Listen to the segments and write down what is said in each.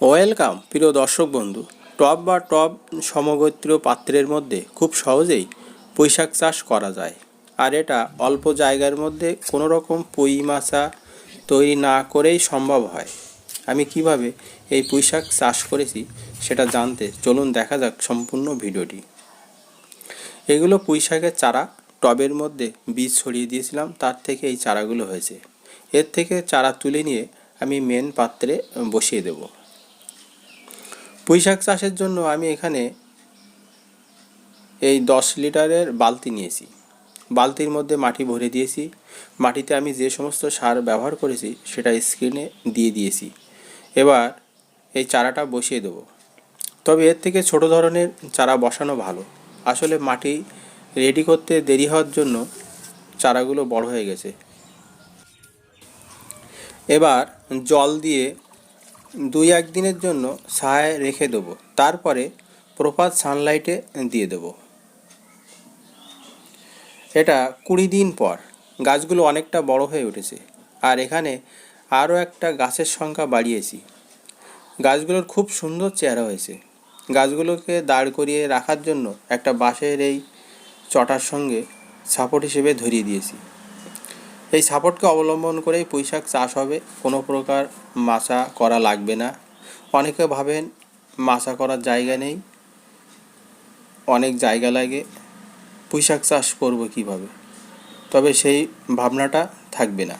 Welcome, প্রিয় দর্শক বন্ধু। টব বা টব সমগোত্রীয় পাত্রের মধ্যে খুব সহজেই পুঁইশাক চাষ করা যায়। আর এটা অল্প জায়গার মধ্যে কোনো রকম পুঁই মাছা তৈরি না করেই সম্ভব হয়। আমি কীভাবে এই পুঁইশাক চাষ করেছি সেটা জানতে চলুন দেখা যাক সম্পূর্ণ ভিডিওটি। এগুলো পুঁইশাকের চারা, টবের মধ্যে বীজ ছড়িয়ে দিয়েছিলাম, তার থেকে এই চারাগুলো হয়েছে। এর থেকে চারা তুলে নিয়ে আমি মেন পাত্রে বসিয়ে দেবো। পুঁইশাক চাষের জন্য আমি এখানে এই দশ লিটারের বালতি নিয়েছি। বালতির মধ্যে মাটি ভরে দিয়েছি। মাটিতে আমি যে সমস্ত সার ব্যবহার করেছি সেটা স্ক্রিনে দিয়ে দিয়েছি। এবার এই চারাটা বসিয়ে দেবো। তবে এর থেকে ছোট ধরনের চারা বসানো ভালো। আসলে মাটি রেডি করতে দেরি হওয়ার জন্য চারাগুলো বড় হয়ে গেছে। এবার জল দিয়ে দুই এক দিনের জন্য ছায়ায় রেখে দেবো। তারপরে প্রপাত সানলাইটে দিয়ে দেবো। এটা কুড়ি দিন পর। গাছগুলো অনেকটা বড় হয়ে উঠেছে। আর এখানে আরও একটা গাছের সংখ্যা বাড়িয়েছি। গাছগুলোর খুব সুন্দর চেহারা হয়েছে। গাছগুলোকে দাঁড় করিয়ে রাখার জন্য একটা বাঁশের এই চটার সঙ্গে সাপোর্ট হিসেবে ধরিয়ে দিয়েছি। এই সাপোর্টকে অবলম্বন করেই পুঁইশাক চাষ হবে। কোনো প্রকার মাচা করা লাগবে না। অনেকে ভাবেন মাচা করার জায়গা নেই। অনেক জায়গা লাগে। পুঁইশাক চাষ করব কীভাবে? তবে সেই ভাবনাটা থাকবে না।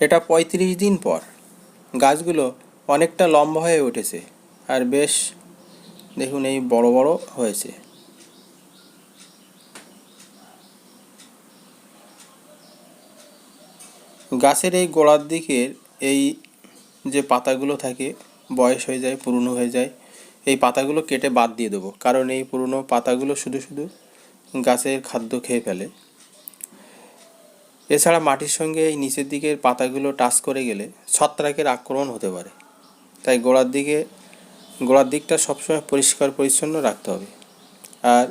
এটা পঁয়ত্রিশ দিন পর। গাছগুলো অনেকটা লম্বা হয়ে উঠেছে। আর বেশ, দেখুন, এই বড় বড় হয়েছে। গাছের এই গোড়ার দিকের এই যে পাতাগুলো থাকে, বয়স হয়ে যায়, পুরনো হয়ে যায়, এই পাতাগুলো কেটে বাদ দিয়ে দেবো। কারণ এই পুরনো পাতাগুলো শুধু শুধু গাছের খাদ্য খেয়ে ফেলে। এছাড়া মাটির সঙ্গে এই নিচের দিকের পাতাগুলো টাচ করে গেলে ছত্রাকের আক্রমণ হতে পারে। তাই গোড়ার দিকে, গোড়ার দিকটা সবসময় পরিষ্কার পরিচ্ছন্ন রাখতে হবে। আর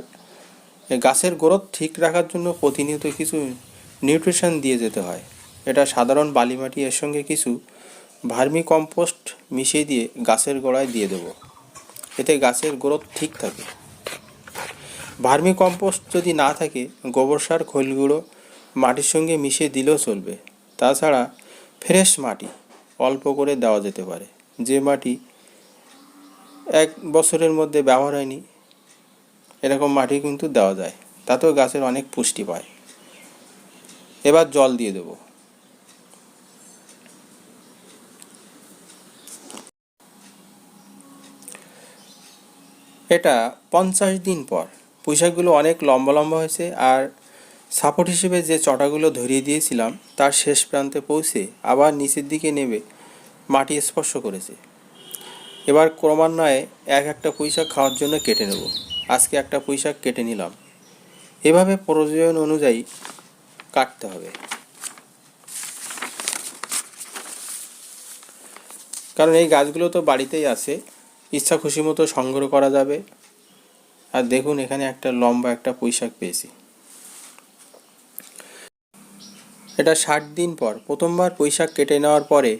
গাছের গ্রোথ ঠিক রাখার জন্য প্রতিনিয়ত কিছু নিউট্রিশন দিয়ে যেতে হয়। এটা সাধারণ বালি মাটি এর সঙ্গে কিছু ভার্মি কম্পোস্ট মিশিয়ে দিয়ে গাছের গোড়ায় দিয়ে দেবো। এতে গাছের গ্রোথ ঠিক থাকে। ভার্মি কম্পোস্ট যদি না থাকে, গোবর সার, খোল গুঁড়ো মাটির সঙ্গে মিশিয়ে দিলেও চলবে। তাছাড়া ফ্রেশ মাটি অল্প করে দেওয়া যেতে পারে। যে মাটি এক বছরের মধ্যে ব্যবহার হয়নি, এরকম মাটি কিন্তু দেওয়া যায়। তাতেও গাছের অনেক পুষ্টি পায়। এবার জল দিয়ে দেবো। এটা পঞ্চাশ দিন পর। পুঁইশাকগুলো অনেক লম্বা লম্বা হয়েছে আর সাপোর্ট হিসেবে যে চটাগুলো ধরিয়ে দিয়েছিলাম, তার শেষ প্রান্তে পৌঁছে আবার নিচের দিকে নেবে মাটি স্পর্শ করেছে। এবার ক্রমান্বয়ে এক একটা পুঁইশাক খাওয়ার জন্য কেটে নেব। আজকে একটা পুঁইশাক কেটে নিলাম। এভাবে প্রয়োজন অনুযায়ী কাটতে হবে। কারণ এই গাছগুলো তো বাড়িতেই আছে। ইচ্ছা খুশি মতো সংগ্রহ করা যাবে। আর দেখুন, এখানে একটা লম্বা একটা পুঁইশাক পেয়েছি। এটা ষাট দিন পর, প্রথমবার পুঁইশাক কেটে নেওয়ার পরে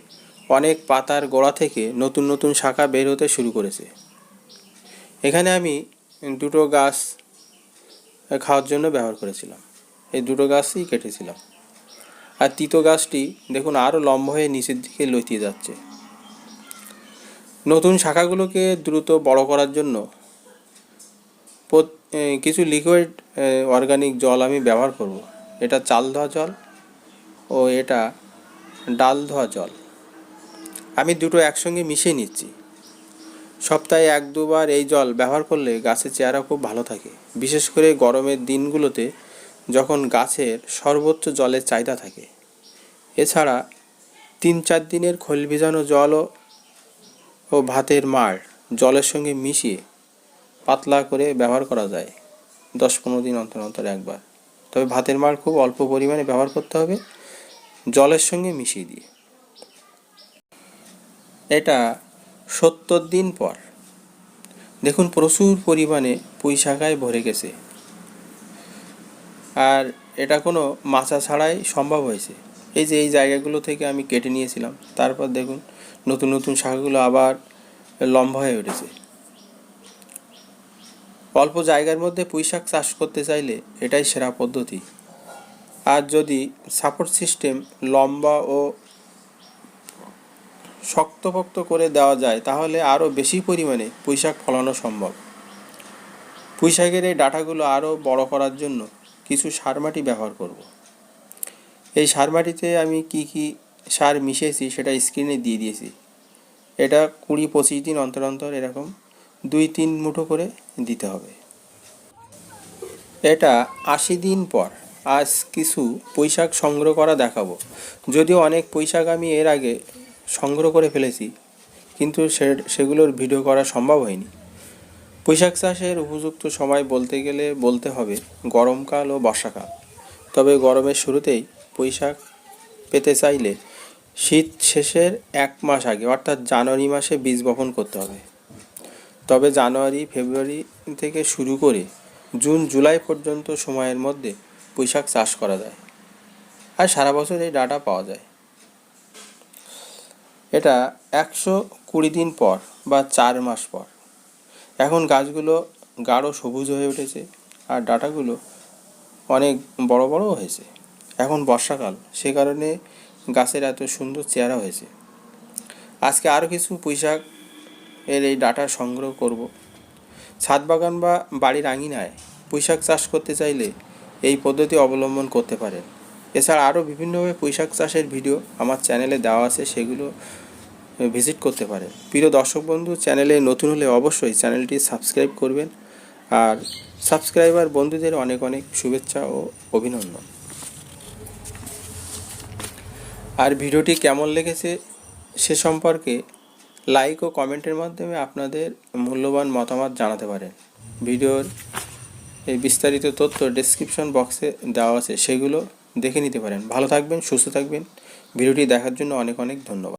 অনেক পাতার গোড়া থেকে নতুন নতুন শাখা বের হতে শুরু করেছে। এখানে আমি দুটো গাছ খাওয়ার জন্য ব্যবহার করেছিলাম। এই দুটো গাছই কেটেছিলাম। আর তিতো গাছটি দেখুন আরও লম্বা হয়ে নিচের দিকে লতিয়ে যাচ্ছে। নতুন শাখাগুলোকে দ্রুত বড় করার জন্য কিছু লিকুইড অর্গানিক জল আমি ব্যবহার করব। এটা চাল ধোয়া জল ও এটা ডাল ধোয়া জল। আমি দুটো একসঙ্গে মিশিয়ে নিচ্ছি। সপ্তাহে এক দুবার এই জল ব্যবহার করলে গাছের চেহারা খুব ভালো থাকে। বিশেষ করে গরমের দিনগুলোতে যখন গাছের সর্বোচ্চ জলের চাহিদা থাকে। এছাড়া তিন চার দিনের খোল ভিজানো জলও ও ভাতের মাড় জলের সঙ্গে মিশিয়ে পাতলা করে ব্যবহার করা যায় দশ পনেরো দিন অন্তর অন্তর একবার। তবে ভাতের মাড় খুব অল্প পরিমাণে ব্যবহার করতে হবে জলের সঙ্গে মিশিয়ে দিয়ে। এটা সত্তর দিন পর। দেখুন প্রচুর পরিমাণে পুঁই শাখায় ভরে গেছে। আর এটা কোনো মাচা ছাড়াই সম্ভব হয়েছে। এই যে, এই জায়গাগুলো থেকে আমি কেটে নিয়েছিলাম। তারপর দেখুন, নতুন নতুন শাখাগুলো আবার লম্বা হয়ে উঠেছে। অল্প জায়গার মধ্যে পুঁইশাক চাষ করতে চাইলে এটাই সেরা পদ্ধতি। আর যদি সাপোর্ট সিস্টেম লম্বা ও শক্তপোক্ত করে দেওয়া যায়, তাহলে আরও বেশি পরিমাণে পুঁইশাক ফলানো সম্ভব। পুঁইশাকের এই ডাটাগুলো আরও বড় করার জন্য কিছু সার মাটি ব্যবহার করব। এই সার মাটিতে আমি কি কি সার মিশিয়েছি সেটা স্ক্রিনে দিয়ে দিয়েছি। এটা কুড়ি পঁচিশ দিন অন্তর অন্তর এরকম দুই তিন মুঠো করে দিতে হবে। এটা আশি দিন পর আজ কিছু পুঁইশাক সংগ্রহ করা দেখাবো। যদিও অনেক পুঁইশাক আমি এর আগে সংগ্রহ করে ফেলেছি, কিন্তু সে, সেগুলোর ভিডিও করা সম্ভব হয়নি। পুঁইশাক চাষের উপযুক্ত সময় বলতে গেলে বলতে হবে গরমকাল ও বর্ষাকাল। তবে গরমের শুরুতেই পুঁইশাক পেতে চাইলে শীত শেষের এক মাস আগে, অর্থাৎ জানুয়ারি মাসে বীজ বপন করতে হবে। তবে জানুয়ারি, ফেব্রুয়ারি থেকে শুরু করে জুন, জুলাই পর্যন্ত সময়ের মধ্যে পুঁইশাক চাষ করা যায়। আর সারা বছর এই ডাটা পাওয়া যায়। এটা একশো কুড়ি দিন পর বা চার মাস পর। এখন গাছগুলো গাঢ় সবুজ হয়ে উঠেছে আর ডাটাগুলো অনেক বড় বড় হয়েছে। এখন বর্ষাকাল, সে কারণে গাছের এত সুন্দর চেহারা হয়েছে। আজকে আরও কিছু পুঁইশাক এর এই ডাটা সংগ্রহ করব। ছাদ বাগান বা বাড়ির আঙিনায় পুঁইশাক চাষ করতে চাইলে এই পদ্ধতি অবলম্বন করতে পারেন। এছাড়া আরও বিভিন্নভাবে পুঁইশাক চাষের ভিডিও আমার চ্যানেলে দেওয়া আছে, সেগুলো ভিজিট করতে পারেন। প্রিয় দর্শক বন্ধু, চ্যানেলে নতুন হলে অবশ্যই চ্যানেলটি সাবস্ক্রাইব করবেন। আর সাবস্ক্রাইবার বন্ধুদের অনেক অনেক শুভেচ্ছা ও অভিনন্দন। আর ভিডিওটি কেমন লেগেছে সে সম্পর্কে লাইক ও কমেন্টের মাধ্যমে আপনাদের মূল্যবান মতামত জানাতে পারেন। ভিডিওর এই বিস্তারিত তথ্য ডেসক্রিপশন বক্সে দেওয়া আছে, সেগুলো দেখে নিতে পারেন। ভালো থাকবেন, সুস্থ থাকবেন। ভিডিওটি দেখার জন্য অনেক অনেক ধন্যবাদ।